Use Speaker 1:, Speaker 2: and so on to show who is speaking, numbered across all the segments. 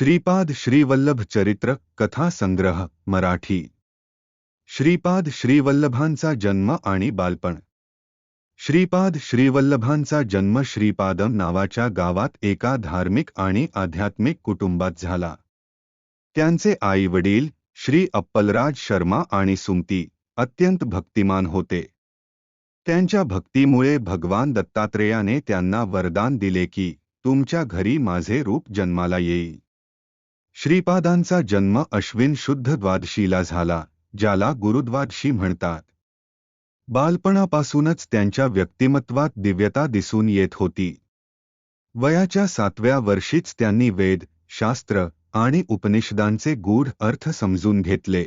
Speaker 1: श्रीपाद श्रीवल्लभ चरित्र कथा संग्रह, मराठी. श्रीपाद श्रीवल्लभांचा जन्म आणि बालपण. श्रीपाद श्रीवल्लभांचा जन्म श्रीपादम नावाच्या गावात एका धार्मिक आणि आध्यात्मिक कुटुंबात झाला. त्यांचे आई वडील श्री अप्पलराज शर्मा आणि सुमती अत्यंत भक्तिमान होते. त्यांच्या भक्तीमुळे भगवान दत्तात्रेयाने त्यांना वरदान दिले की, तुमच्या घरी माझे रूप जन्माला येईल. श्रीपादांचा जन्म अश्विन शुद्ध द्वादशीला झाला ज्याला गुरुद्वादशी म्हणतात. बालपणापासूनच त्यांच्या व्यक्तिमत्वात दिव्यता दिसून येत होती. वयाच्या सातव्या वर्षीच त्यांनी वेद शास्त्र आणि उपनिषदांचे गूढ अर्थ समजून घेतले.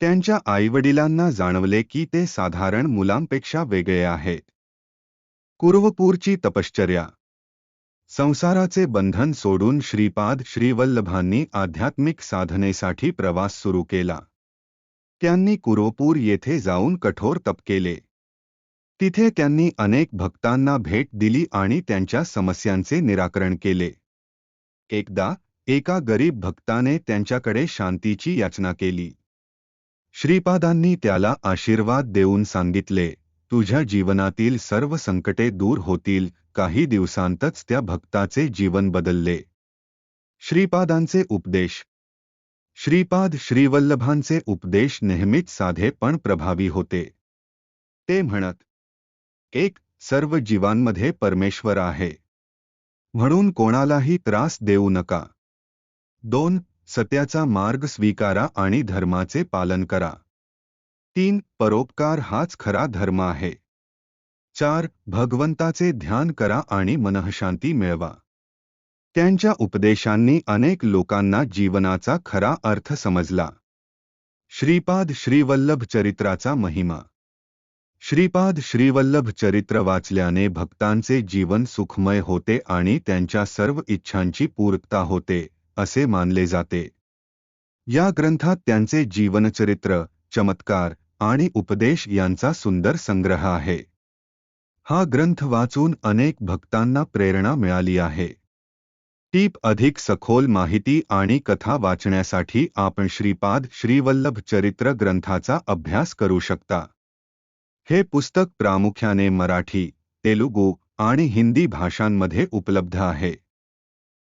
Speaker 1: त्यांच्या आईवडिलांना जाणवले की ते साधारण मुलांपेक्षा वेगळे आहेत. कुर्वपूरची तपश्चर्या संसाराचे बंधन सोडून श्रीपाद श्रीवल्लभांनी आध्यात्मिक साधनेसाठी प्रवास सुरू केला. त्यांनी कुरोपूर येथे जाऊन कठोर तप केले. तिथे त्यांनी अनेक भक्तांना भेट दिली आणि त्यांच्या समस्यांचे निराकरण केले. एकदा, एका गरीब भक्ताने त्यांच्याकडे शांतीची याचना केली. श्रीपादांनी त्याला आशीर्वाद देऊन सांगितले. तुझ्या जीवनातील सर्व संकटे दूर होतील. काही दिवसांतच त्या भक्ताचे जीवन बदलले. श्रीपादांचे उपदेश. श्रीपाद श्रीवल्लभांचे उपदेश नेहमीच साधे पण प्रभावी होते. ते म्हणत, एक सर्व जीवांमध्ये परमेश्वर आहे. म्हणून कोणालाही त्रास देऊ नका. दोन, सत्याचा मार्ग स्वीकारा आणि धर्माचे पालन करा. तीन परोपकार हाच खरा धर्म आहे. चार, भगवंताचे ध्यान करा आणि मनःशांती मिळवा. त्यांच्या उपदेशांनी अनेक लोकांना जीवनाचा खरा अर्थ समजला. श्रीपाद श्रीवल्लभ चरित्राचा महिमा. श्रीपाद श्रीवल्लभ चरित्र वाचल्याने भक्तांचे जीवन सुखमय होते आणि त्यांच्या सर्व इच्छांची पूर्तता होते, असे मानले जाते. या ग्रंथात त्यांचे जीवनचरित्र, चमत्कार आणि उपदेश यांचा सुंदर संग्रह आहे. हा ग्रंथ वाचून अनेक भक्तांना प्रेरणा मिळाली आहे. टीप अधिक सखोल माहिती आणि कथा वाचण्यासाठी आपण श्रीपाद श्रीवल्लभ चरित्र ग्रंथाचा अभ्यास करू शकता. हे पुस्तक प्रामुख्याने मराठी, तेलुगू आणि हिंदी भाषांमध्ये उपलब्ध आहे.